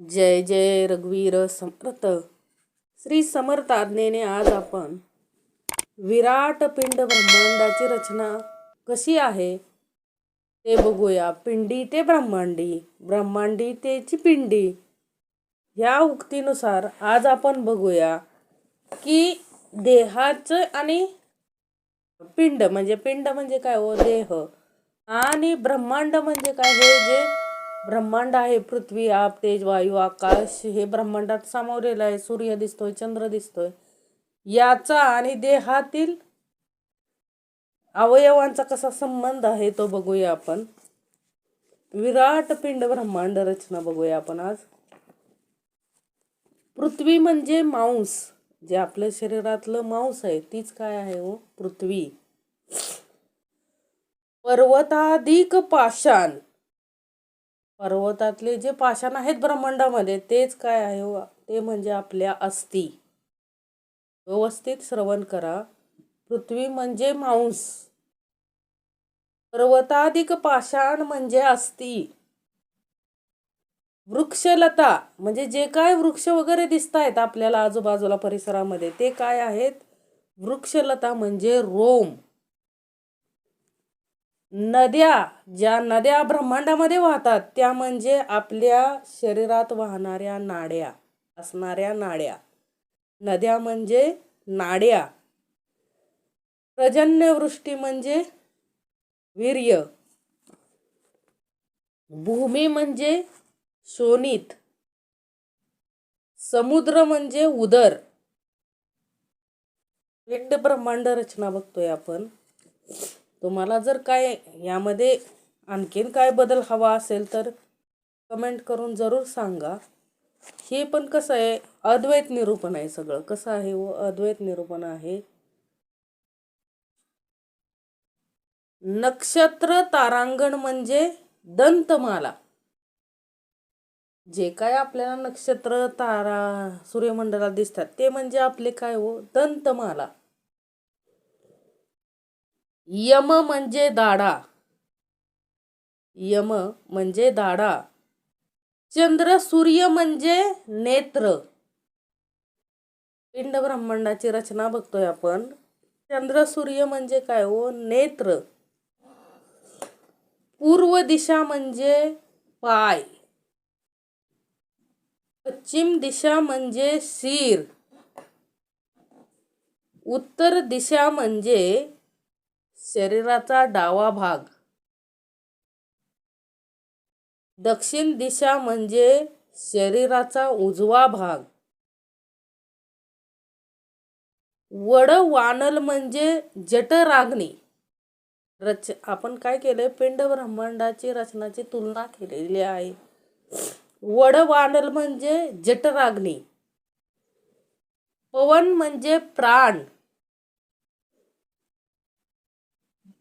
जय जय रघुवीर समर्थ. श्री समर्थ आज्ञेने आज आपण विराट पिंड ब्रह्मांडाची रचना कशी आहे ते बघूया. पिंडी ते ब्रह्मांडी ब्रह्मांडी तेची पिंडी. ह्या उक्तीनुसार आज आपण बघूया की देहाचं आणि पिंड म्हणजे पिंड म्हणजे काय? हो देह. आणि ब्रह्मांड म्हणजे काय? हे जे ब्रह्मांड आहे पृथ्वी आप तेज वायू आकाश हे ब्रह्मांडात सामावलेलं आहे. सूर्य दिसतोय चंद्र दिसतोय. याचा आणि देहातील अवयवांचा कसा संबंध आहे तो बघूया आपण. विराट पिंड ब्रह्मांड रचना बघूया आपण आज. पृथ्वी म्हणजे मांस. जे आपल्या शरीरातलं मांस आहे तीच काय आहे हो? पृथ्वी. पर्वताधिक पाषाण. पर्वतातले जे पाषाण आहेत ब्रह्मांडामध्ये तेच काय आहे ते म्हणजे आपल्या अस्थी. व्यवस्थित श्रवण करा. पृथ्वी म्हणजे मांस. पर्वताधिक पाषाण म्हणजे अस्थी. वृक्षलता म्हणजे जे काय वृक्ष वगैरे दिसत आहेत आपल्याला आजूबाजूला परिसरामध्ये ते काय आहेत? वृक्षलता म्हणजे रोम. नद्या ज्या नद्या ब्रह्मांडामध्ये वाहतात त्या म्हणजे आपल्या शरीरात वाहणाऱ्या नाड्या असणाऱ्या नाड्या. नद्या म्हणजे नाड्या. पर्जन्यवृष्टी म्हणजे वीर्य. भूमी म्हणजे शोणित. समुद्र म्हणजे उदर. पिंड ब्रह्मांड रचना बघतोय आपण. तुम्हाला जर काय यामध्ये आणखीन काय बदल हवा असेल तर कमेंट करून जरूर सांगा. हे पण कसं आहे अद्वैत निरूपण आहे सगळं. कसं आहे व अद्वैत निरूपण आहे? नक्षत्र तारांगण म्हणजे दंतमाला. जे काय आपल्याला नक्षत्र तारा सूर्यमंडळात दिसतात ते म्हणजे आपले काय हो दंतमाला. यम म्हणजे दाडा. यम म्हणजे दाडा. चंद्र सूर्य म्हणजे नेत्र. पिंड ब्रह्मांडाची रचना बघतोय आपण. चंद्र सूर्य म्हणजे काय हो? नेत्र. पूर्व दिशा म्हणजे पाय. पश्चिम दिशा म्हणजे शिर. उत्तर दिशा म्हणजे शरीराचा डावा भाग. दक्षिण दिशा म्हणजे शरीराचा उजवा भाग. वड वानल म्हणजे जठराग्नी रच आपण काय केलंय? पिंड ब्रह्मांडाची रचनाची तुलना केलेली आहे. वड वानल म्हणजे जठराग्नी पवन म्हणजे प्राण.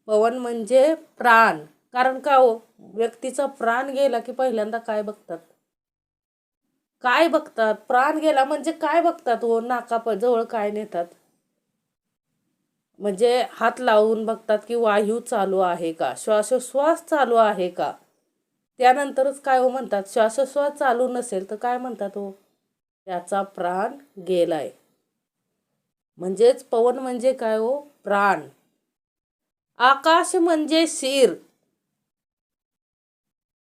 पवन म्हणजे प्राण. कारण का हो? व्यक्तीचा प्राण गेला की पहिल्यांदा काय बघतात? काय बघतात? प्राण गेला म्हणजे काय बघतात हो? नाका जवळ काय नेतात? म्हणजे हात लावून बघतात की वायू चालू आहे का? श्वासोश्वास चालू आहे का? त्यानंतरच काय हो म्हणतात? श्वासोश्वास चालू नसेल तर काय म्हणतात हो? त्याचा प्राण गेलाय. म्हणजेच पवन म्हणजे काय हो? प्राण. आकाश म्हणजे शिर.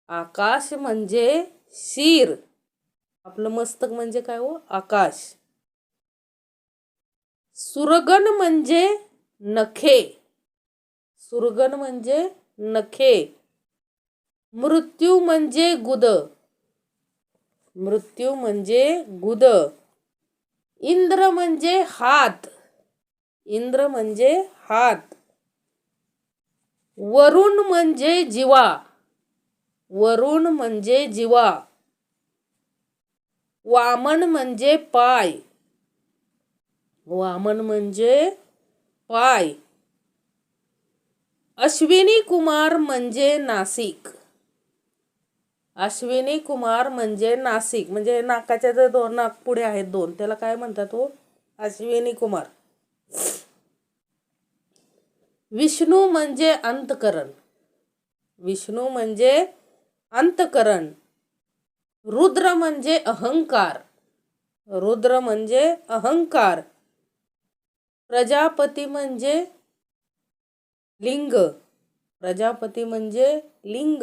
आकाश म्हणजे शिर. आपलं मस्तक म्हणजे काय हो? आकाश. सुरगण म्हणजे नखे. सुरगण म्हणजे नखे. मृत्यू म्हणजे गुद. मृत्यू म्हणजे गुद. इंद्र म्हणजे हात. इंद्र म्हणजे हात. वरुण म्हणजे जीवा. वरुण म्हणजे जीवा. वामन म्हणजे पाय. वामन म्हणजे पाय. अश्विनी कुमार म्हणजे नाशिक अश्विनी कुमार म्हणजे नाशिक म्हणजे नाकाच्या जे दोन नाक पुढे आहेत दोन त्याला काय म्हणतात तो अश्विनी कुमार. विष्णू म्हणजे अंतकरण. विष्णू म्हणजे अंतकरण. रुद्र म्हणजे अहंकार. रुद्र म्हणजे अहंकार. प्रजापती म्हणजे लिंग. प्रजापती म्हणजे लिंग.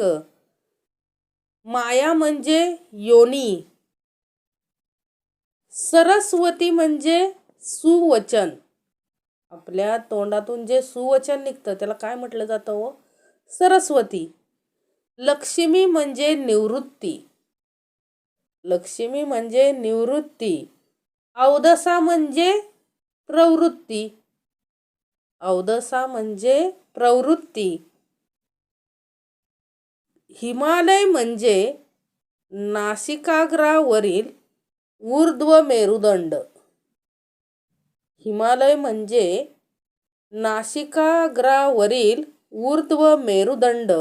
माया म्हणजे योनी. सरस्वती म्हणजे सुवचन. आपल्या तोंडातून जे सुवचन निघतं त्याला काय म्हटलं जातं हो? सरस्वती. लक्ष्मी म्हणजे निवृत्ती. लक्ष्मी म्हणजे निवृत्ती. अवदसा म्हणजे प्रवृत्ती. अवदसा म्हणजे प्रवृत्ती. हिमालय म्हणजे नासिकाग्रावरील ऊर्ध्व मेरुदंड हिमालय म्हणजे नासिकाग्रावरील ऊर्ध्व मेरुदंड.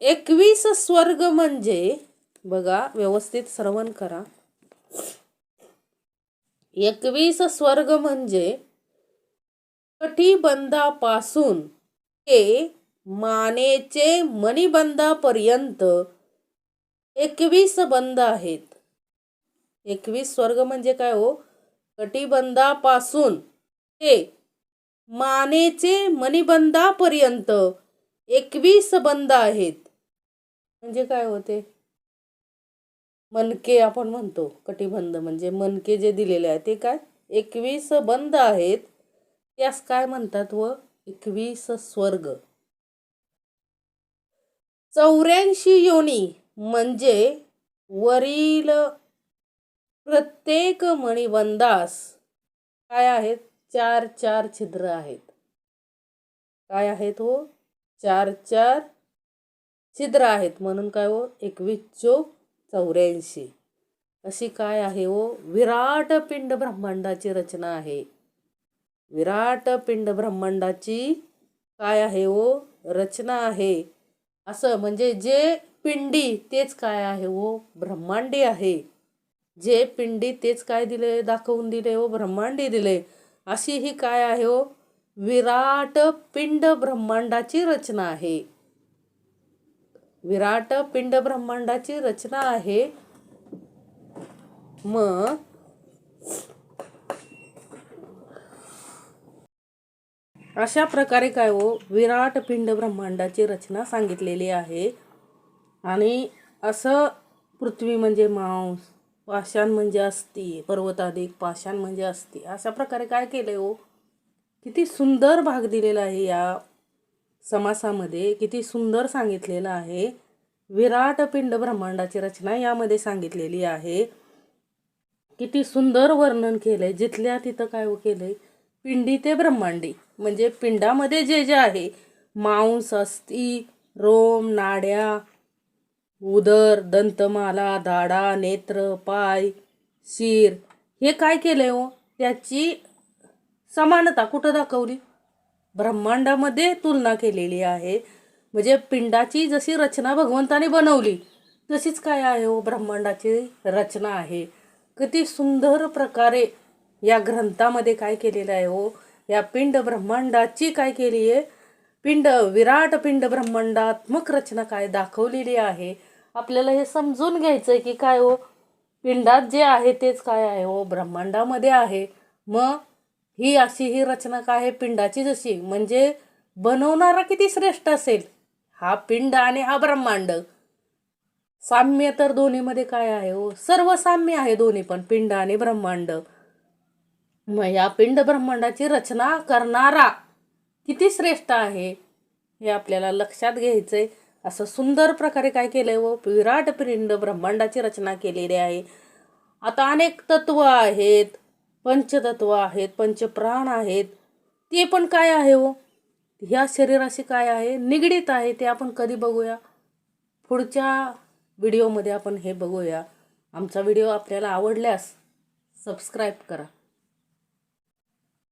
एकवीस स्वर्ग म्हणजे बघा व्यवस्थित श्रवण करा. एकवीस स्वर्ग म्हणजे कटिबंधापासून ते मानेचे मणिबंधापर्यंत एकवीस बंद आहेत. एकवीस स्वर्ग म्हणजे काय हो? कटिबंधापासून ते मानेचे मणिबंधापर्यंत एकवीस बंध आहेत. म्हणजे काय होते मनके आपण म्हणतो कटिबंध म्हणजे मनके जे दिलेले आहे ते काय? एकवीस बंध आहेत. त्यास काय म्हणतात व? एकवीस स्वर्ग. चौऱ्याऐंशी योनी म्हणजे वरील प्रत्येक मणिबंदास काय आहेत? चार चार छिद्र आहेत. काय आहेत हो? चार चार छिद्र आहेत. म्हणून काय हो? एकवीस चोक चौऱ्याऐंशी. अशी काय आहे हो? विराट पिंड ब्रह्मांडाची रचना आहे. विराट पिंड ब्रह्मांडाची काय आहे हो? रचना आहे. असं म्हणजे जे पिंडी तेच काय आहे हो? ब्रह्मांडी आहे. जे पिंडी तेच काय दिले दाखवून दिले हो ब्रह्मांडी दिले अशी ही काय आहे हो विराट पिंड ब्रह्मांडाची रचना आहे. विराट पिंड ब्रह्मांडाची रचना आहे. मग अशा प्रकारे काय हो विराट पिंड ब्रह्मांडाची रचना सांगितलेली आहे. आणि असं पृथ्वी म्हणजे मांस पाषाण म्हणजे अस्ती पर्वताधिक पाषाण म्हणजे अस्ती. अशा प्रकारे काय केलं हो? किती सुंदर भाग दिलेला आहे या समासामध्ये. किती सुंदर सांगितलेलं आहे. विराट पिंड ब्रह्मांडाची रचना यामध्ये सांगितलेली आहे. किती सुंदर वर्णन केलंय. जिथल्या तिथं काय हो केलंय? पिंडी ते ब्रह्मांडी. म्हणजे पिंडामध्ये जे जे आहे मांस अस्थी रोम नाड्या उदर दंतमाला दाडा नेत्र पाय शिर हे काय केलंय हो? त्याची समानता कुठं दाखवली? ब्रह्मांडामध्ये तुलना केलेली आहे. म्हणजे पिंडाची जशी रचना भगवंताने बनवली तशीच काय आहे हो? ब्रह्मांडाची रचना आहे. किती सुंदर प्रकारे या ग्रंथामध्ये काय केलेलं आहे हो? या पिंड ब्रह्मांडाची काय केली आहे? पिंड विराट पिंड ब्रह्मांडात्मक रचना काय दाखवलेली आहे? आपल्याला हे समजून घ्यायचं आहे की काय हो? पिंडात जे आहे तेच काय आहे हो? ब्रह्मांडामध्ये आहे. मग ही अशी ही रचना काय आहे? पिंडाची जशी. म्हणजे बनवणारा किती श्रेष्ठ असेल? हा पिंड आणि हा ब्रह्मांड. साम्य तर दोन्हीमध्ये काय आहे हो? सर्व साम्य आहे दोन्ही पण पिंड आणि ब्रह्मांड. मग या पिंड ब्रह्मांडाची रचना करणारा किती श्रेष्ठ आहे हे आपल्याला लक्षात घ्यायचंय. असं सुंदर प्रकारे काय केलं आहे हो? व विराट पिंड ब्रह्मांडाची रचना केलेली आहे. आता अनेक तत्व आहेत पंचतत्व आहेत पंचप्राण आहेत. ते पण काय आहे हो? ह्या शरीराशी काय आहे? निगडीत आहे ते आपण कधी बघूया? पुढच्या व्हिडिओमध्ये आपण हे बघूया. आमचा व्हिडिओ आपल्याला आवडल्यास सबस्क्राईब करा.